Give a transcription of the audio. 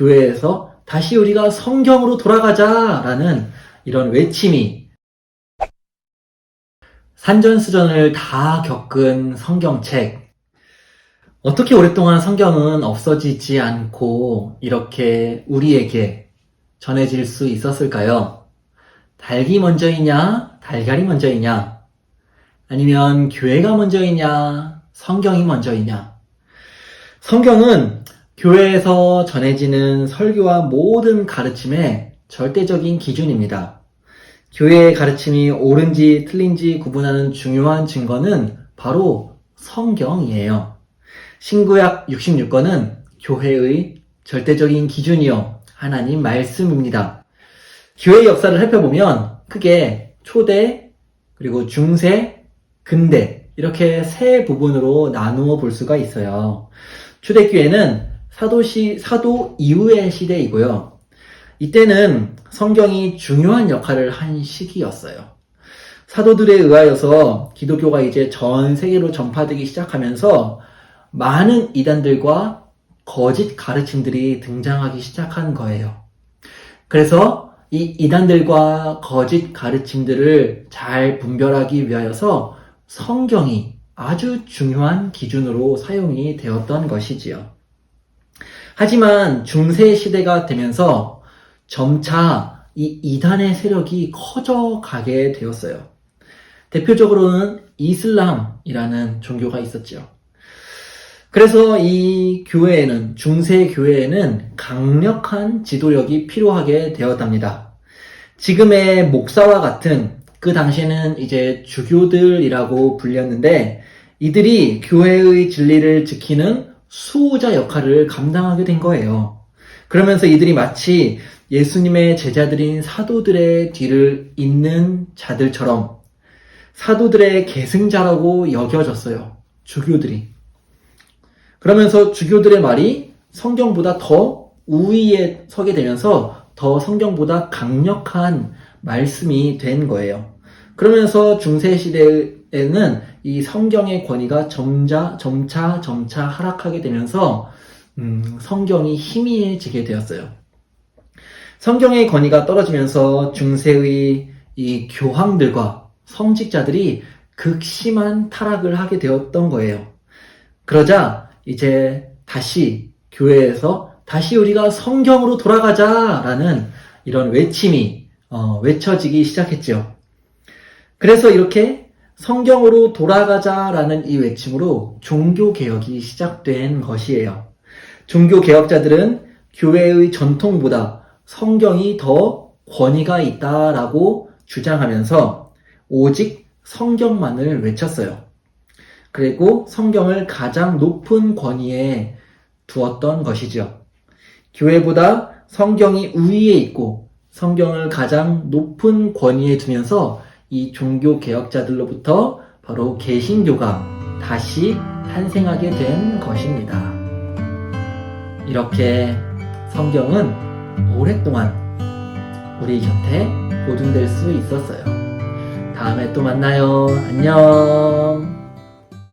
교회에서 다시 우리가 성경으로 돌아가자라는 이런 외침이 산전수전을 다 겪은 성경책. 어떻게 오랫동안 성경은 없어지지 않고 이렇게 우리에게 전해질 수 있었을까요? 닭이 먼저이냐, 달걀이 먼저이냐, 아니면 교회가 먼저이냐, 성경이 먼저이냐. 성경은 교회에서 전해지는 설교와 모든 가르침의 절대적인 기준입니다. 교회의 가르침이 옳은지 틀린지 구분하는 중요한 증거는 바로 성경이에요. 신구약 66권은 교회의 절대적인 기준이요. 하나님 말씀입니다. 교회의 역사를 살펴보면 크게 초대, 그리고 중세, 근대, 이렇게 세 부분으로 나누어 볼 수가 있어요. 초대교회는 사도시, 사도 이후의 시대이고요. 이때는 성경이 중요한 역할을 한 시기였어요. 사도들에 의하여서 기독교가 이제 전 세계로 전파되기 시작하면서 많은 이단들과 거짓 가르침들이 등장하기 시작한 거예요. 그래서 이 이단들과 거짓 가르침들을 잘 분별하기 위하여서 성경이 아주 중요한 기준으로 사용이 되었던 것이지요. 하지만 중세 시대가 되면서 점차 이 이단의 세력이 커져가게 되었어요. 대표적으로는 이슬람이라는 종교가 있었죠. 그래서 이 교회에는, 중세 교회에는 강력한 지도력이 필요하게 되었답니다. 지금의 목사와 같은 그 당시에는 이제 주교들이라고 불렸는데 이들이 교회의 진리를 지키는 수호자 역할을 감당하게 된 거예요. 그러면서 이들이 마치 예수님의 제자들인 사도들의 뒤를 잇는 자들처럼 사도들의 계승자라고 여겨졌어요. 주교들이. 그러면서 주교들의 말이 성경보다 더 우위에 서게 되면서 더 성경보다 강력한 말씀이 된 거예요. 그러면서 중세 시대에는 이 성경의 권위가 점차, 점차, 점차 하락하게 되면서, 음, 성경이 희미해지게 되었어요. 성경의 권위가 떨어지면서 중세의 이 교황들과 성직자들이 극심한 타락을 하게 되었던 거예요. 그러자 이제 다시 교회에서 다시 우리가 성경으로 돌아가자라는 이런 외침이 어, 외쳐지기 시작했죠. 그래서 이렇게 성경으로 돌아가자라는 이 외침으로 종교 개혁이 시작된 것이에요. 종교 개혁자들은 교회의 전통보다 성경이 더 권위가 있다라고 주장하면서 오직 성경만을 외쳤어요. 그리고 성경을 가장 높은 권위에 두었던 것이죠. 교회보다 성경이 우위에 있고 성경을 가장 높은 권위에 두면서 이 종교 개혁자들로부터 바로 개신교가 다시 탄생하게 된 것입니다. 이렇게 성경은 오랫동안 우리 곁에 보존될 수 있었어요. 다음에 또 만나요. 안녕.